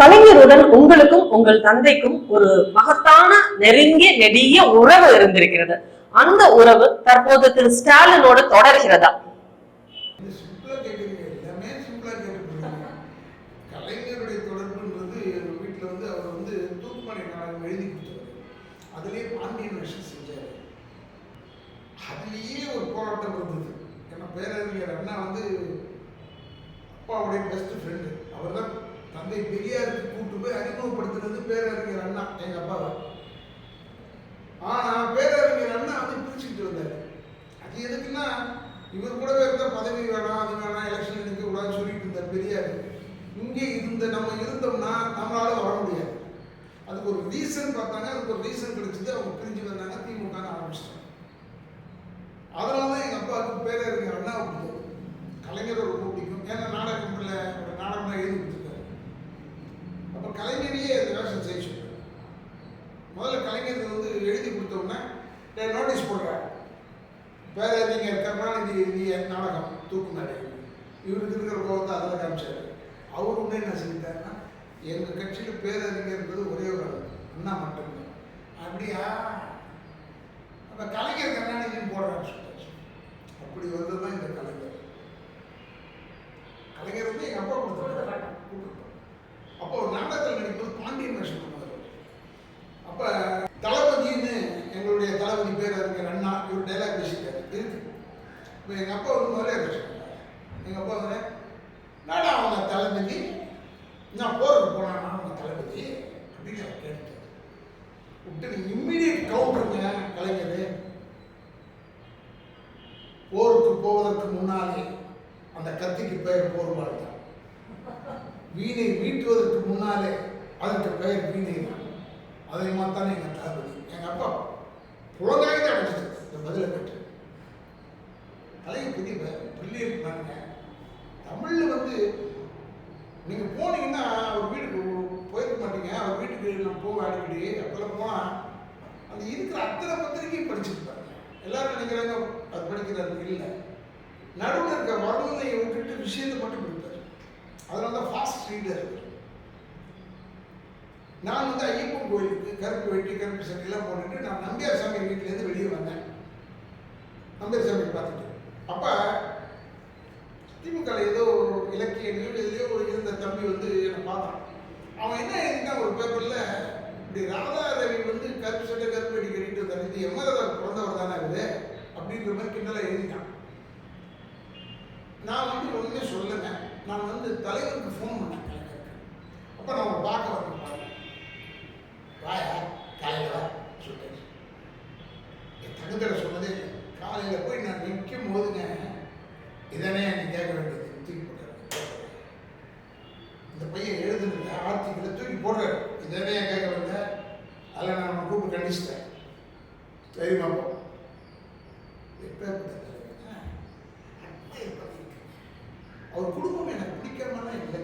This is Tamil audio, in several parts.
கலைஞருடன் உங்களுக்கும் உங்கள் தந்தைக்கும் ஒரு மகத்தான நெருங்கிய நெடிய உறவு இருந்திருக்கிறது. அந்த உறவு தற்போது திரு ஸ்டாலினோடு தொடர்கிறதா? கலைஞருடைய தொடர்புன்றது எங்கள் வீட்டில் வந்து அவர் வந்து தூக்குமலை நாடகம் எழுதி கொடுத்தாரு அதுலேயே பாண்டியன் செஞ்சார் அதுலேயே ஒரு போராட்டம் இருந்தது. ஏன்னா பேரறிஞர் அண்ணா வந்து அப்பாவுடைய பெஸ்ட் ஃப்ரெண்டு அவர் தான் தந்தை பெரியாருக்கு கூட்டு போய் அறிமுகப்படுத்தினது பேரறிஞர் அண்ணா எங்க அப்பாவை. ஆனா பேரறிஞர் அண்ணா வந்து பிரிச்சுக்கிட்டு வந்தாரு. அது எதுக்குன்னா இவர் கூடவே இருந்தா பதவி வேணாம் அது வேணாம் எலெக்ஷன் எடுக்க கூடாதுன்னு சொல்லிட்டு இருந்தார் பெரியார். இங்கே இருந்த நம்ம இருந்தோம்னா நம்மளால வர முடியாது. அதுக்கு ஒரு ரீசன் பார்த்தாங்க அதுக்கு ஒரு ரீசன் கிடைச்சது அவங்க பிரிஞ்சு வந்தாங்க திமுக ஆரம்பிச்சிட்டாங்க. அதனால தான் எங்கள் அப்பாவுக்கு பேரறிஞர் அண்ணா பிடிக்கும். கலைஞர் ரொம்ப பிடிக்கும் ஏன்னா நாடகம்ல ஒரு நாடகம் எழுதி கொடுத்துருக்காரு அப்போ கலைஞரையே இந்த வேஷம் செய்ய சொல்றாரு. முதல்ல கலைஞர் வந்து எழுதி கொடுத்த உடனே "டேய், நோட்டீஸ் போடுறேன். பேரறிஞர் கருணாநிதி எழுதிய நாடகம் தூக்கு மேடை. இவருக்கு இருக்கிற கோபத்தை அதில் காமிச்சாரு. அவர் உடனே என்ன செஞ்சிட்டாருன்னா எங்கள் கட்சியில் பேரறிஞர்ன்றது ஒரே ஒரு அண்ணா மட்டும்தான். அப்படியா? அப்போ கலைஞர் கருணாநிதியும் போடுறான்னு சொல்லிட்டாரு. அப்படி வந்தது தான் இந்த கலைஞர். கலைஞர் வந்து எங்கள் அப்பா கொடுத்துருக்காரு அப்போ ஒரு நாடகத்தில் நடிக்கும்போது பாண்டியன் வேஷம் பண்ணார் அப்போ தளபதின்னு எங்களுடைய தளபதி பேர் அறிஞர் அண்ணா இவர் டைலாக் பேசிட்டாரு இருக்கு இப்போ எங்கள் அப்பா வந்து முதலே பேசுகிறாங்க எங்கள் அப்பா வந்து நாடா அவங்க தளபதி. நான் போருக்கு போனானா அவங்க தளபதி. அப்படின்னு அவர் கேட்டார் விட்டு இம்மிடியட் கவுண்டருங்க கலைஞர். போருக்கு போவதற்கு முன்னாலே அந்த கத்திக்கு பெயர் போர்வாள் தான். வீணை வீட்டுவதற்கு முன்னாலே அதற்கு பெயர் வீணை தான். அதை மாத்தானே எங்கள் தளபதி. எங்கள் அப்பா புலங்காய் தான் அடிச்சது இந்த பதிலை கேட்டு தலையை பெரிய பிரில்லியன்ட் பாருங்க தமிழில் வந்து நீங்கள் போனீங்கன்னா அவர் வீட்டுக்கு போயிருக்க மாட்டீங்க. அவர் வீட்டுக்கு நான் போவேன் அடிக்கடி. அப்போல்லாம் போனால் அந்த இருக்கிற அத்தனை பத்திரிக்கையும் படிச்சுட்டு எல்லாரும் நினைக்கிறாங்க அது படிக்கிறாரு இல்லை. நடுவில் இருக்க வரலாறையை விட்டுட்டு விஷயத்தை மட்டும் படிப்பார் அதனால தான் ஃபாஸ்ட் ரீடர் நான் வந்து ஐயப்பன் கோயிலுக்கு கருப்பு வெட்டி கருப்பு சட்டையெல்லாம் போட்டுட்டு நான் நம்பியார் சாமி வீட்டிலேருந்து வெளியே வந்தேன். நம்பியார் சாமி பார்த்துட்டு. அப்போ திமுக ஏதோ ஒரு இலக்கிய நிகழ்ச்சியிலேயோ ஒரு இருந்த தம்பி வந்து என்னை பார்த்தான். அவன் என்ன எழுதினா ஒரு பேப்பரில் இப்படி ராதா ரவி வந்து கருப்பு சட்டை கருப்பு அடி கட்டிட்டு வந்தார் இது எம்எல்ஏ பிறந்தவர் தானே இது அப்படின்ற மாதிரி கிண்டலாக எழுதிட்டான். நான் வந்து ஒன்றுமே சொல்லுங்க நான் வந்து தலைவருக்கு ஃபோன் பண்ணேன். அப்போ நான் பார்க்க வரேன் பாருங்க வாயா காலையில் வா சொல்லிட்டாரு என் தகுந்தரை சொன்னதே இல்லை காலையில் போய் நான் நிற்கும் போதுங்க இதனே நீ கேட்க வேண்டியது தூக்கி போட்டாரு இந்த பையன் எழுதுனது ஆர்த்திகளை தூக்கி போடுறாரு இதனே கேட்க வேண்டிய அதில் நான் அவனை கூப்பிட்டு கண்டிச்சிட்டேன் தெரியுமா போ எப்பேற்பட்ட தலைவன் அன்பை பதிவிருக்கு. அவர் குடும்பம் எனக்கு பிடிக்காமலாம் இல்லை.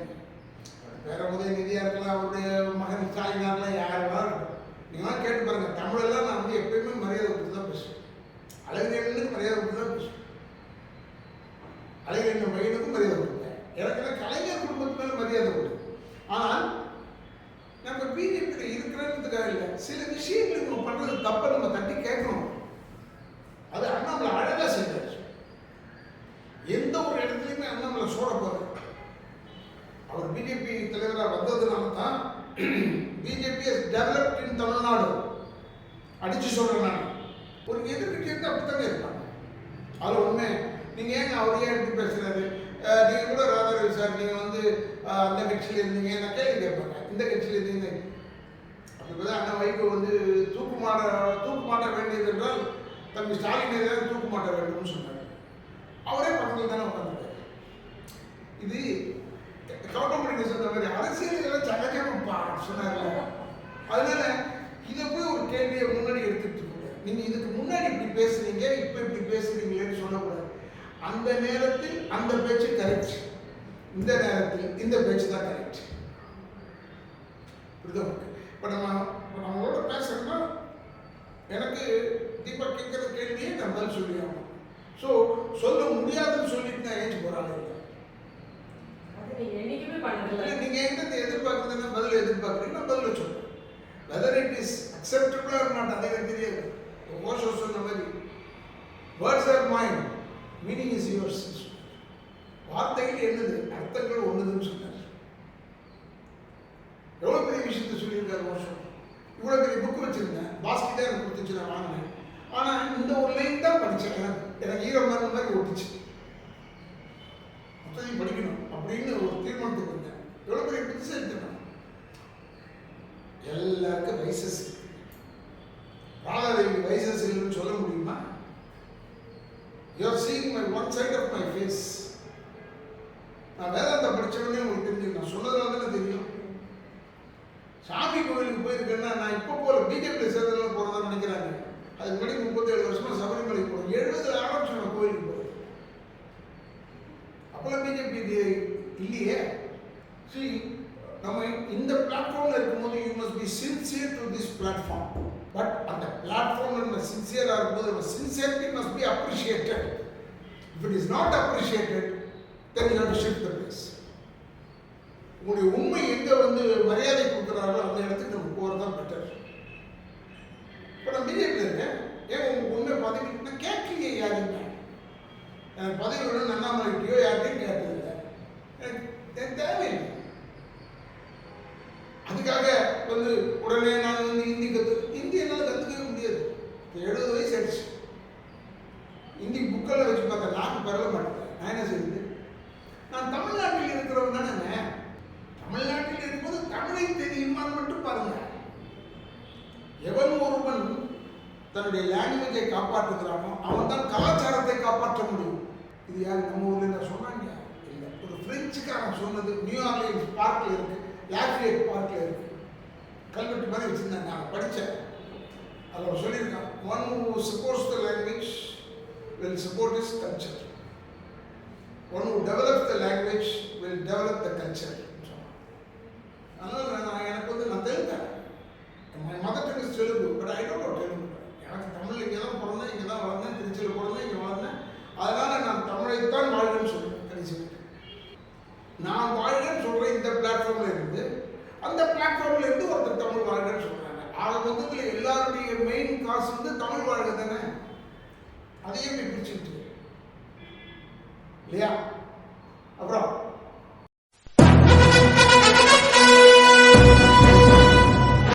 வேற பேர உதயநிதியாக இருக்கலாம் அவருடைய மகன் ஸ்டாலினாக இருக்கலாம் யாரெல்லாம் இருக்கும் நீங்களாம் கேட்டு பாருங்க தமிழெல்லாம் நான் வந்து எப்பயுமே மரியாதை கொடுத்து தான் பேசுவேன் அழகிரியனுக்கு மரியாதை கொடுத்து தான் பேசுவேன் அழகிரியன் பையனுக்கும் மரியாதை கொடுப்பேன். எனக்கு கலைஞர் குடும்பத்து மேலே மரியாதை கொடுக்கும் ஆனால் நம்ம பிஜேபியில் இருக்கிறதுக்காக இல்லை. சில விஷயங்கள் நம்ம பண்ணுறது தப்பை நம்ம தட்டி கேட்கணும் அது அண்ணாமலை அழகா செஞ்சார் எந்த ஒரு இடத்துலையுமே சூட சோட அவர் பிஜேபி தலைவராக வந்ததுனால தான் பிஜேபி டெவலப்ட் இன் தமிழ்நாடு அடிச்சு சொல்றேன் நான். ஒரு எதிர்கட்சி இருந்து அப்படித்தானே இருப்பாங்க. அதில் உண்மை நீங்க ஏங்க அவர் ஏன் எடுத்து பேசுறாரு அஹ் கூட ராதாரவி சார் நீங்க வந்து அந்த கட்சியில இருந்தீங்க. நான் கேள்வி கேட்பாங்க. இந்த கட்சியில இருந்தீங்க. அப்படி அண்ணன் வைகோ வந்து தூக்கு மாட தூக்கு மாட்ட வேண்டியது என்றால் தம்பி ஸ்டாலின் ஏதாவது தூக்கு மாட்ட வேண்டும்னு சொன்னார். அவரே பக்கத்தில் தானே உட்காந்துருக்காரு இது கவுண்டமணி சொன்ன மாதிரி அரசியல் எல்லாம் சகஜமா சொன்னார்ல. அதனால இதை போய் ஒரு கேள்வியை முன்னாடி எடுத்துட்டு இருக்க நீங்க இதுக்கு முன்னாடி இப்படி பேசுறீங்க இப்ப இப்படி பேசுறீங்களேன்னு சொல்லக்கூடாது. அந்த நேரத்தில் அந்த பேச்சு கரெக்ட் இந்த நேரத்தில் இந்த பேச்சு தான் கரெக்ட் புரியுதா இப்போ நம்ம இப்போ நம்மளோட பேசுறோம்னா எனக்கு தீபக் கேட்குற கேள்வியே நான் பதில் சொல்லி ஆகணும் ஸோ சொல்ல முடியாதுன்னு சொல்லிட்டு நான் ஏஞ்சி போகிறாங்க நீங்க என்னைக்குமே பண்ணதில்லை. எங்கிட்ட எதிர்பார்க்குறதுன்னா பதில் எதிர்பார்க்குறீங்க பதில் பதில வெதர் இட் இஸ் அக்செப்டபிளா நாட் அதை எனக்கு தெரியாது. ஓஷோ சொன்ன மாதிரி. Words are mind meaning is yours வார்த்தைகள் என்னது? அர்த்தங்கள் ஒன்றுதுன்னு சொன்னார். எவ்வளோ பெரிய விஷயத்த சொல்லியிருக்காரு வருஷம் இவ்வளோ பெரிய புக் வச்சுருந்தேன். பாஸ்கி தான் எனக்கு கொடுத்துச்சு நான் வாங்கினேன். ஆனா இந்த ஒரு லைன் தான் படிச்சேன். எனக்கு எனக்கு ஈரம் மாதிரி மாதிரி ஒட்டுச்சு. மொத்தத்தையும் படிக்கணும் அப்படின்னு ஒரு தீர்மானத்துக்கு வந்தேன். எவ்வளோ பெரிய புதுசு எடுத்துக்கணும் எல்லாருக்கும் வயசஸ் ராதாதேவி வயசஸ் இல்லைன்னு சொல்ல முடியுமா? You are seeing my one side of my face நான் வேதாந்த படிச்சவனே உங்களுக்கு தெரியும் நான் சொன்னதால தானே தெரியும். சாமி கோவிலுக்கு போயிருக்கேன்னா நான் இப்போ போல பிஜேபியில் சேர்ந்ததெல்லாம் போகிறதா நினைக்கிறாங்க. அதுக்கு முன்னாடி முப்பத்தேழு வருஷமா சபரி அப்போல்லாம் பிஜேபி இல்லையே. See நம்ம இந்த பிளாட்ஃபார்மில் இருக்கும்போது you must be sincere to this platform but அந்த பிளாட்ஃபார்ம் நம்ம சின்சியராக இருக்கும்போது நம்ம sincerity must be appreciated if it is not appreciated then you have shift the place உங்களுடைய உண்மை எங்கே வந்து மரியாதை கொடுக்குறாரோ அந்த இடத்துக்கு நம்ம போகிறது தான் பெட்டர் இப்போ நான் பிஜேபி இருக்கேன். ஏன் உங்களுக்கு உண்மை பார்த்துக்கிட்டு நான் கேட்கலையே யாருங்க எனக்கு பதவி வேணும் அண்ணாமலைக்கியோ யார்கிட்டையும் கேட்டதில்லை. எனக்கு தேவையில்லை. அதுக்காக வந்து உடனே நான் தன்னுடைய லாங்குவேஜை காப்பாற்றுகிறானோ அவன் தான் கலாச்சாரத்தை காப்பாற்ற முடியும். இது யார்? நம்ம ஊரில் நான் சொன்னாங்க? இல்லை ஒரு பிரெஞ்சுக்காரன் சொன்னது நியூ பார்க்கில் இருக்கு. லாஃபியட் பார்க்கில் இருக்கு. கல்வெட்டு மாதிரி வச்சுருந்தேன் நான் படித்தேன் அதில் சொல்லியிருக்கான் one who supports the language will support is culture one who develop the language will develop the culture அதனால் நான் எனக்கு வந்து நான் தெலுங்கேன் my mother tongue is Telugu but I don't know Telugu எனக்கு தமிழ் இங்கே தான் பிறந்தேன் இங்கே தான் வளர்ந்தேன் திருச்சியில் பிறந்தேன் இங்கே வளர்ந்தேன் அதனால் நான் தமிழைத்தான் வாழ்வேன்னு சொல்லுவேன் கடைசி வரைக்கும். நான் வாழ்வேன்னு சொல்கிறேன் இந்த பிளாட்ஃபார்மில் இருந்து அந்த பிளாட்ஃபார்மில் இருந்து ஒருத்தர் தமிழ் வாழ்வேன்னு சொல்கிறாங்க ஆக மொத்தத்தில் எல்லாருடைய மெயின் காசு வந்து தமிழ் வாழ்க்கை தானே? அதையே பிடிச்சிருக்கு இல்லையா?